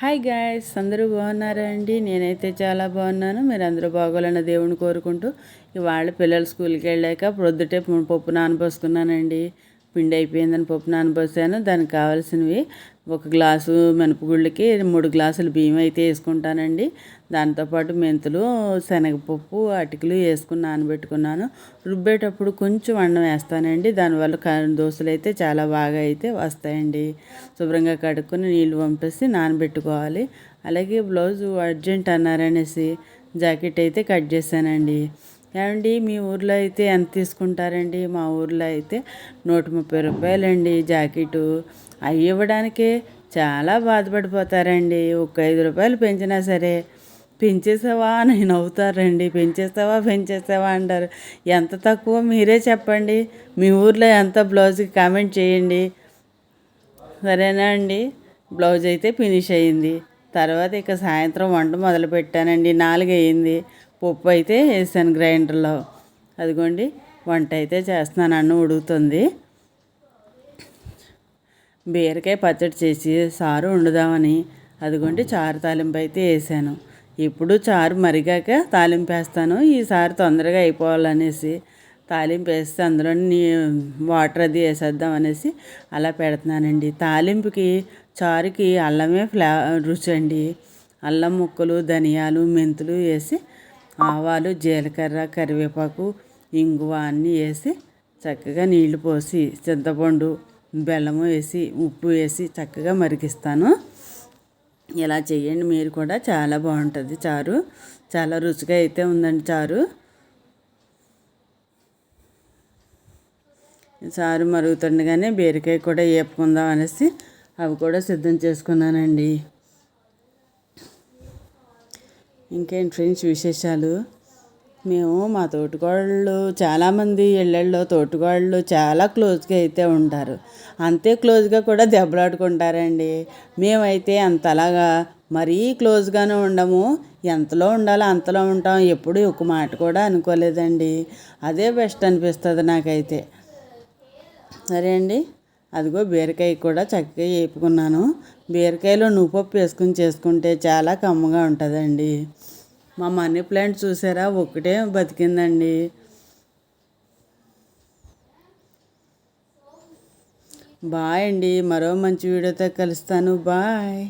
Hi guys అందరూ బాగున్నారా అండి? నేనైతే చాలా బాగున్నాను. మీరు అందరూ బాగోవాలన్న దేవుని కోరుకుంటూ ఇవాళ పిల్లలు స్కూల్కి వెళ్ళాక ప్రొద్దుటే పప్పు నానబోసుకున్నానండి. పిండి అయిపోయిందని పప్పు నానబోసాను. దానికి కావాల్సినవి ఒక గ్లాసు మినపగుళ్ళకి మూడు గ్లాసులు బియ్యం అయితే వేసుకుంటానండి. దాంతోపాటు మెంతులు శనగపప్పు అటుకులు వేసుకుని నానబెట్టుకున్నాను. రుబ్బేటప్పుడు కొంచెం అన్నం వేస్తానండి. దానివల్ల దోశలు అయితే చాలా బాగా అయితే వస్తాయండి. శుభ్రంగా కడుక్కొని నీళ్ళు పంపేసి నానబెట్టుకోవాలి. అలాగే బ్లౌజు అర్జెంట్ అన్నారనేసి జాకెట్ అయితే కట్ చేశానండి. ఏమండి మీ ఊర్లో అయితే ఎంత తీసుకుంటారండి? మా ఊర్లో అయితే నూట ముప్పై రూపాయలండి జాకెటు. అవి ఇవ్వడానికే చాలా బాధపడిపోతారండి. ఒక ఐదు రూపాయలు పెంచినా సరే పెంచేసావా? అని నవ్వుతారండి పెంచేస్తావా? పెంచేస్తావా? అంటారు. ఎంత తక్కువ మీరే చెప్పండి. మీ ఊర్లో ఎంత బ్లౌజ్కి కామెంట్ చేయండి. సరేనా అండి? బ్లౌజ్ అయితే ఫినిష్ అయ్యింది తర్వాత ఇక సాయంత్రం వంట మొదలు పెట్టానండి నాలుగు అయ్యింది పప్పు అయితే వేసాను గ్రైండర్లో. అదిగోండి వంట అయితే చేస్తున్నాను. అన్నం ఉడుకుతుంది. బీరకాయ పచ్చడి చేసి సారు వండుదామని. అదిగోండి చారు తాలింపు అయితే వేసాను. ఇప్పుడు చారు మరిగాక తాలింపు వేస్తాను. ఈసారి తొందరగా అయిపోవాలనేసి తాలింపు వేస్తే అందులో వాటర్ అది వేసేద్దాం అనేసి అలా పెడుతున్నానండి. తాలింపుకి చారుకి అల్లమే ఫ్లా రుచి అండి అల్లం ముక్కలు ధనియాలు మెంతులు వేసి ఆవాలు జీలకర్ర కరివేపాకు ఇంగువ అన్నీ వేసి చక్కగా నీళ్ళు పోసి చింతపండు బెల్లము వేసి ఉప్పు వేసి చక్కగా మరిగిస్తాను. ఇలా చేయండి మీరు కూడా చాలా బాగుంటుంది చారు. చాలా రుచిగా అయితే ఉందండి చారు. చారు మరుగుతుండగానే బీరకాయ కూడా వేపుకుందాం అనేసి అవి కూడా సిద్ధం చేసుకున్నానండి. ఇంకేంటి ఫ్రెండ్స్ విశేషాలు? మేము మా తోటికోడళ్ళు చాలామంది ఇళ్ళల్లో తోటికోడళ్ళు చాలా క్లోజ్గా అయితే ఉంటారు. అంతే క్లోజ్గా కూడా దెబ్బలాడుకుంటారండి. మేమైతే అంతలాగా మరీ క్లోజ్గానే ఉండము. ఎంతలో ఉండాలో అంతలో ఉంటాం. ఎప్పుడు ఒక మాట కూడా అనుకోలేదండి. అదే బెస్ట్ అనిపిస్తుంది నాకైతే. సరే అండి. అదిగో బీరకాయ కూడా చక్కగా వేపుకున్నాను. బీరకాయలో నువ్వుపప్పు వేసుకుని చేసుకుంటే చాలా కమ్మగా ఉంటుందండి. మా మనీ ప్లాంట్ చూసారా? ఒక్కటే బతికిందండి. బాయ్ అండి. మరో మంచి వీడియోతో కలుస్తాను. బాయ్.